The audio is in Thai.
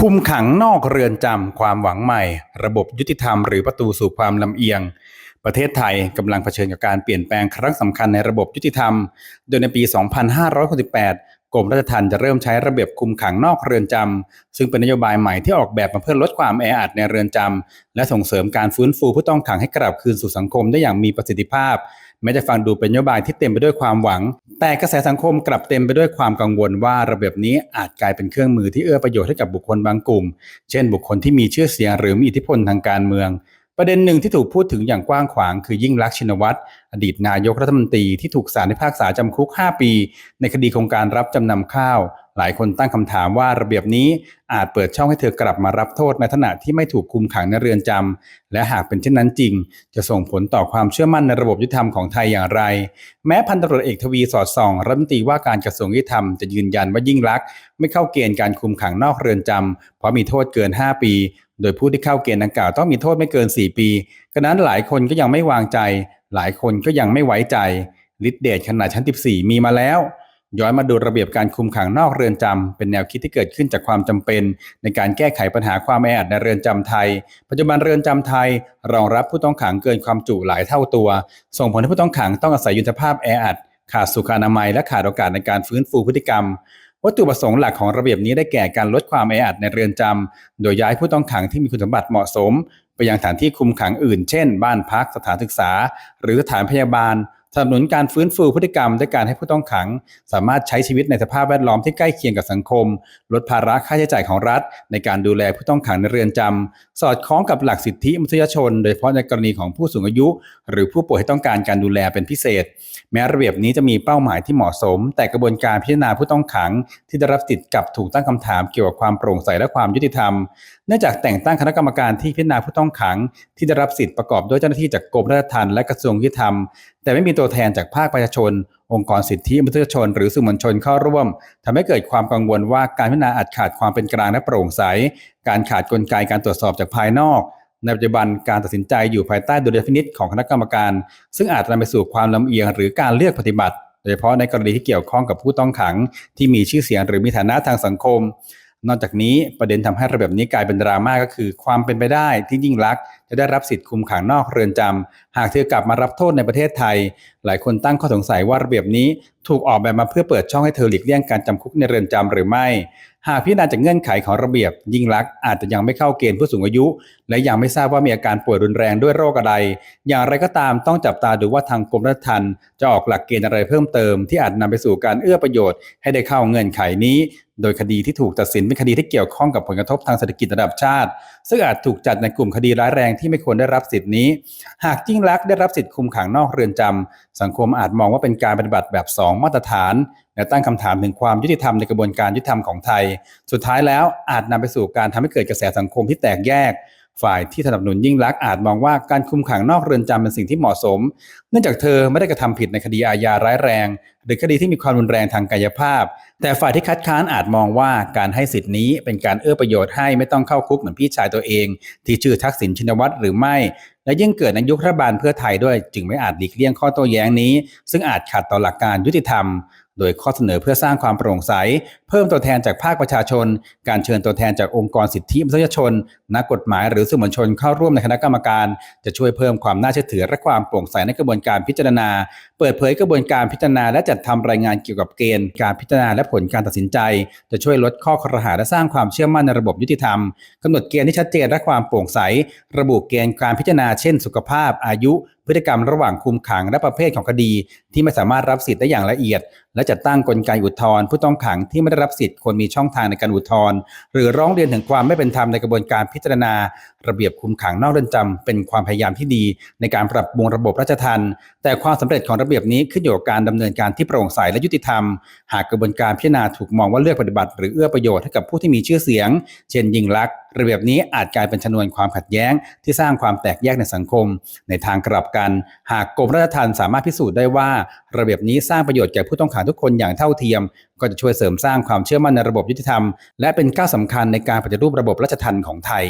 คุมขังนอกเรือนจำความหวังใหม่ ระบบยุติธรรมหรือประตูสู่ความลำเอียง ประเทศไทยกำลังเผชิญกับการเปลี่ยนแปลงครั้งสำคัญในระบบยุติธรรม โดยในปี 2568กรมราชทัณฑ์จะเริ่มใช้ระเบียบคุมขังนอกเรือนจำซึ่งเป็นนโยบายใหม่ที่ออกแบบมาเพื่อลดความแออัดในเรือนจำและส่งเสริมการฟื้นฟูผู้ต้องขังให้กลับคืนสู่สังคมได้อย่างมีประสิทธิภาพ แม้จะฟังดูเป็นนโยบายที่เต็มไปด้วยความหวัง แต่กระแสสังคมกลับเต็มไปด้วยความกังวลว่าระเบียบนี้อาจกลายเป็นเครื่องมือที่เอื้อประโยชน์ให้กับบุคคลบางกลุ่ม เช่น บุคคลที่มีชื่อเสียงหรือมีอิทธิพลทางการเมือง ประเด็นหนึ่งที่ถูกพูดถึงอย่างกว้างขวางคือยิ่งลักษณ์ชินวัตร อดีตนายกรัฐมนตรีที่ถูกศาลพิพากษาจำคุก 5 ปี ในคดีโครงการรับจำนำข้าว หลายคนตั้งคำถามว่าระเบียบนี้อาจเปิดช่องให้เธอกลับมารับโทษในขณะที่ไม่ถูกคุมขังในเรือนจำและหากเป็นเช่นนั้นจริง จะส่งผลต่อความเชื่อมั่นในระบบยุติธรรมของไทยอย่างไร แม้พันตำรวจเอกทวีสอดส่องรัฐมนตรีว่าการกระทรวงยุติธรรมจะยืนยันว่ายิ่งลักษณ์ไม่เข้าเกณฑ์การคุมขังนอกเรือนจำเพราะมีโทษเกิน 5 ปี โดยผู้ที่เข้าเกณฑ์ดังกล่าวต้องมีโทษไม่เกิน 4 ปีกระนั้นหลายคนก็ยังไม่วางใจ หลายคนก็ยังไม่ไว้ใจฤทธิเดชขนาดชั้น 14 มีมาแล้ว ย้อนมาดูระเบียบการคุมขังนอกเรือนจำเป็นแนวคิดที่เกิดขึ้นจากความจำเป็น ในการแก้ไขปัญหาความแออัดในเรือนจำไทย ปัจจุบันเรือนจำไทย รองรับผู้ต้องขังเกินความจุหลายเท่าตัว ส่งผลให้ผู้ต้องขังต้องอาศัยยุทธภาพแออัดขาดสุขอนามัยและขาดโอกาสในการฟื้นฟูพฤติกรรมวัตถุประสงค์หลักของระเบียบนี้ได้แก่การลดความแออัดในเรือนจำโดยย้ายผู้ต้องขังที่มีคุณสมบัติเหมาะสม ไปยังสถานที่คุมขังอื่น เช่น บ้านพักสถานศึกษา หรือสถานพยาบาล สนับสนุนการฟื้นฟูพฤติกรรมด้วยการให้ผู้ต้องขัง สามารถใช้ชีวิตในสภาพแวดล้อมที่ใกล้เคียงกับสังคม ลดภาระค่าใช้จ่ายของรัฐ ในการดูแลผู้ต้องขังในเรือนจำสอดคล้องกับหลักสิทธิมนุษยชน โดยเฉพาะในกรณีของผู้สูงอายุ หรือผู้ป่วยที่ต้องการการดูแลเป็นพิเศษ แม้ระเบียบนี้จะมีเป้าหมายที่เหมาะสม แต่กระบวนการพิจารณาผู้ต้องขัง ที่ได้รับสิทธิ์กับถูกตั้งคำถามเกี่ยวกับความโปร่งใสและความยุติธรรม เนื่องจากแต่งตั้งคณะกรรมการที่พิจารณาผู้ต้องขัง ที่ได้รับสิทธิ์ประกอบด้วยเจ้าหน้าที่จากกรมราชทัณฑ์และกระทรวงยุติธรรมแต่ไม่มีตัวแทนจากภาคประชาชน องค์กรสิทธิมนุษยชน หรือสื่อมวลชนเข้าร่วมทำให้เกิดความกังวลว่าการพิจารณาอาจขาดความเป็นกลางและโปร่งใส การขาดกลไกการตรวจสอบจากภายนอก ในปัจจุบันการตัดสินใจอยู่ภายใต้ดุลยพินิจของคณะกรรมการ ซึ่งอาจนำไปสู่ความลำเอียงหรือการเลือกปฏิบัติ โดยเฉพาะในกรณีที่เกี่ยวข้องกับผู้ต้องขัง ที่มีชื่อเสียงหรือมีฐานะทางสังคม นอกจากนี้ประเด็นทำให้ระเบียบนี้กลายเป็นดราม่าก็คือ ความเป็นไปได้ที่ยิ่งลักษณ์จะได้รับสิทธิ์คุมขังนอกเรือนจำหากเธอกลับมารับโทษในประเทศไทยหลายคนตั้งข้อสงสัยว่าระเบียบนี้ถูกออกแบบมาเพื่อเปิดช่องให้เธอหลีกเลี่ยงการจำคุกในเรือนจำหรือไม่ หากพิจารณาจากเงื่อนไขของระเบียบ ยิ่งลักษณ์อาจจะยังไม่เข้าเกณฑ์ผู้สูงอายุ และยังไม่ทราบว่ามีอาการป่วยรุนแรงด้วยโรคอะไร อย่างไรก็ตามต้องจับตาดูว่าทางกรมราชทัณฑ์จะออกหลักเกณฑ์อะไรเพิ่มเติม ที่อาจนำไปสู่การเอื้อประโยชน์ให้ได้เข้าเงื่อนไขนี้ โดยคดีที่ถูกตัดสินเป็นคดีที่เกี่ยวข้องกับผลกระทบทางเศรษฐกิจระดับชาติ ซึ่งอาจถูกจัดในกลุ่มคดีร้ายแรงที่ไม่ควรได้รับสิทธินี้ หากยิ่งลักษณ์ได้รับสิทธิคุมขังนอกเรือนจำสังคมอาจมองว่าเป็นการปฏิบัติแบบ 2 มาตรฐานและตั้งคำถามถึงความยุติธรรมในกระบวนการยุติธรรมของไทย สุดท้ายแล้วอาจนำไปสู่การทำให้เกิดกระแสสังคมที่แตกแยก ฝ่ายที่สนับสนุนยิ่งลักษณ์อาจมองว่าการคุมขังนอกเรือนจำเป็นสิ่งที่เหมาะสม เนื่องจากเธอไม่ได้กระทำผิดในคดีอาญาร้ายแรง หรือคดีที่มีความรุนแรงทางกายภาพ แต่ฝ่ายที่คัดค้านอาจมองว่าการให้สิทธินี้เป็นการเอื้อประโยชน์ให้ไม่ต้องเข้าคุกเหมือนพี่ชายตัวเอง ที่ชื่อทักษิณชินวัตรหรือไม่ และยิ่งเกิดในยุครัฐบาลเพื่อไทยด้วย จึงไม่อาจหลีกเลี่ยงข้อโต้แย้งนี้ ซึ่งอาจขัดต่อหลักการยุติธรรม โดยข้อเสนอเพื่อสร้างความโปร่งใส เพิ่มตัวแทนจากภาคประชาชน การเชิญตัวแทนจากองค์กรสิทธิมนุษยชน นักกฎหมายหรือสื่อมวลชนเข้าร่วมในคณะกรรมการ จะช่วยเพิ่มความน่าเชื่อถือและความโปร่งใสในกระบวนการพิจารณา เปิดเผยกระบวนการพิจารณา และจัดทำรายงานเกี่ยวกับเกณฑ์ การพิจารณาและผลการตัดสินใจ จะช่วยลดข้อครหาและสร้างความเชื่อมั่นในระบบยุติธรรมกำหนดเกณฑ์ที่ชัดเจนและความโปร่งใส ระบุเกณฑ์การพิจารณาเช่น สุขภาพอายุ ฤติกรรมระหว่างคุมขังและประเภทของคดี ที่ไม่สามารถรับสิทธิ์ได้อย่างละเอียด และจัดตั้งกลไกอุทธรณ์ผู้ต้องขังที่ไม่ได้รับสิทธิ์ควรมีช่องทางในการอุทธรณ์หรือร้องเรียนถึงความไม่เป็นธรรมในกระบวนการพิจารณา ระเบียบคุมขังนอกเรือนจำเป็นความพยายามที่ดี ในการปรับปรุงระบบราชทัณฑ์แต่ความสำเร็จของระเบียบนี้ขึ้นอยู่กับการดำเนินการที่โปร่งใสและยุติธรรม หากกระบวนการพิจารณาถูกมองว่าเลือกปฏิบัติ หรือเอื้อประโยชน์ให้กับผู้ที่มีชื่อเสียง เช่นยิงลักษ ระเบียบนี้อาจกลายเป็นชนวนความขัดแย้ง ที่สร้างความแตกแยกในสังคม ในทางกลับกัน หากกรมราชทัณฑ์สามารถพิสูจน์ได้ว่า ระเบียบนี้สร้างประโยชน์แก่ผู้ต้องขังทุกคนอย่างเท่าเทียม ก็จะช่วยเสริมสร้างความเชื่อมั่นในระบบยุติธรรม และเป็นก้าวสำคัญในการปฏิรูประบบราชทัณฑ์ของไทย